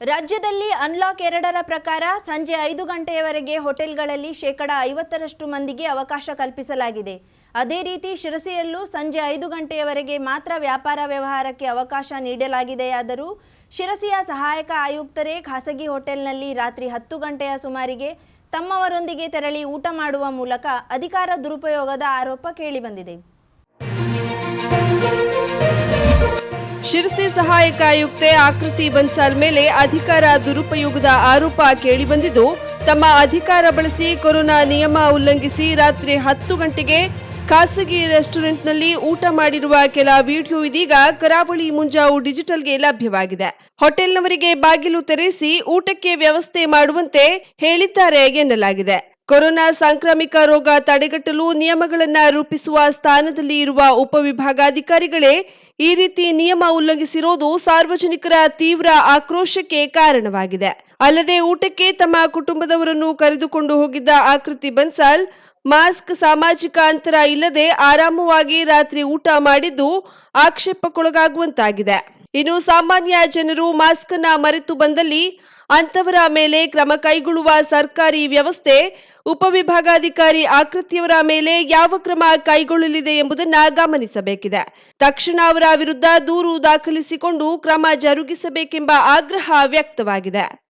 ರಾಜ್ಯದಲ್ಲಿ ಅನ್ಲಾಕ್ ಎರಡರ ಪ್ರಕಾರ ಸಂಜೆ ಐದು ಗಂಟೆಯವರೆಗೆ ಹೋಟೆಲ್ಗಳಲ್ಲಿ ಶೇಕಡ ಐವತ್ತರಷ್ಟು ಮಂದಿಗೆ ಅವಕಾಶ ಕಲ್ಪಿಸಲಾಗಿದೆ. ಅದೇ ರೀತಿ ಶಿರಸಿಯಲ್ಲೂ ಸಂಜೆ ಐದು ಗಂಟೆಯವರೆಗೆ ಮಾತ್ರ ವ್ಯಾಪಾರ ವ್ಯವಹಾರಕ್ಕೆ ಅವಕಾಶ ನೀಡಲಾಗಿದೆಯಾದರೂ ಶಿರಸಿಯ ಸಹಾಯಕ ಆಯುಕ್ತರೇ ಖಾಸಗಿ ಹೋಟೆಲ್ನಲ್ಲಿ ರಾತ್ರಿ ಹತ್ತು ಗಂಟೆಯ ಸುಮಾರಿಗೆ ತಮ್ಮವರೊಂದಿಗೆ ತೆರಳಿ ಊಟ ಮಾಡುವ ಮೂಲಕ ಅಧಿಕಾರ ದುರುಪಯೋಗದ ಆರೋಪ ಕೇಳಿಬಂದಿದೆ. ಶಿರಸಿ ಸಹಾಯಕ ಆಯುಕ್ತೆ ಆಕೃತಿ ಬನ್ಸಾಲ್ ಮೇಲೆ ಅಧಿಕಾರ ದುರುಪಯೋಗದ ಆರೋಪ ಕೇಳಿಬಂದಿದ್ದು, ತಮ್ಮ ಅಧಿಕಾರ ಬಳಸಿ ಕೊರೋನಾ ನಿಯಮ ಉಲ್ಲಂಘಿಸಿ ರಾತ್ರಿ ಹತ್ತು ಗಂಟೆಗೆ ಖಾಸಗಿ ರೆಸ್ಟೋರೆಂಟ್ನಲ್ಲಿ ಊಟ ಮಾಡಿರುವ ಕೆಲ ವಿಡಿಯೋ ಇದೀಗ ಕರಾವಳಿ ಮುಂಜಾವು ಡಿಜಿಟಲ್ಗೆ ಲಭ್ಯವಾಗಿದೆ. ಹೋಟೆಲ್ನವರಿಗೆ ಬಾಗಿಲು ತೆರೆಸಿ ಊಟಕ್ಕೆ ವ್ಯವಸ್ಥೆ ಮಾಡುವಂತೆ ಹೇಳಿದ್ದಾರೆ ಎನ್ನಲಾಗಿದೆ. ಕೊರೋನಾ ಸಾಂಕ್ರಾಮಿಕ ರೋಗ ತಡೆಗಟ್ಟಲು ನಿಯಮಗಳನ್ನು ರೂಪಿಸುವ ಸ್ಥಾನದಲ್ಲಿ ಇರುವ ಉಪವಿಭಾಗಾಧಿಕಾರಿಗಳೇ ಈ ರೀತಿ ನಿಯಮ ಉಲ್ಲಂಘಿಸಿರೋದು ಸಾರ್ವಜನಿಕರ ತೀವ್ರ ಆಕ್ರೋಶಕ್ಕೆ ಕಾರಣವಾಗಿದೆ. ಅಲ್ಲದೆ ಊಟಕ್ಕೆ ತಮ್ಮ ಕುಟುಂಬದವರನ್ನು ಕರೆದುಕೊಂಡು ಹೋಗಿದ್ದ ಆಕೃತಿ ಬನ್ಸಾಲ್, ಮಾಸ್ಕ್, ಸಾಮಾಜಿಕ ಅಂತರ ಇಲ್ಲದೆ ಆರಾಮವಾಗಿ ರಾತ್ರಿ ಊಟ ಮಾಡಿದ್ದು ಆಕ್ಷೇಪಕ್ಕೊಳಗಾಗುವಂತಾಗಿದೆ. ಇನ್ನು ಸಾಮಾನ್ಯ ಜನರು ಮಾಸ್ಕ್ ಅನ್ನ ಮರೆತು ಬಂದಲ್ಲಿ ಅಂತವರ ಮೇಲೆ ಕ್ರಮ ಕೈಗೊಳ್ಳುವ ಸರ್ಕಾರಿ ವ್ಯವಸ್ಥೆ, ಉಪವಿಭಾಗಾಧಿಕಾರಿ ಆಕೃತಿಯವರ ಮೇಲೆ ಯಾವ ಕ್ರಮ ಕೈಗೊಳ್ಳಲಿದೆ ಎಂಬುದನ್ನು ಗಮನಿಸಬೇಕಿದೆ. ತಕ್ಷಣ ಅವರ ವಿರುದ್ಧ ದೂರು ದಾಖಲಿಸಿಕೊಂಡು ಕ್ರಮ ಜರುಗಿಸಬೇಕೆಂಬ ಆಗ್ರಹ ವ್ಯಕ್ತವಾಗಿದೆ.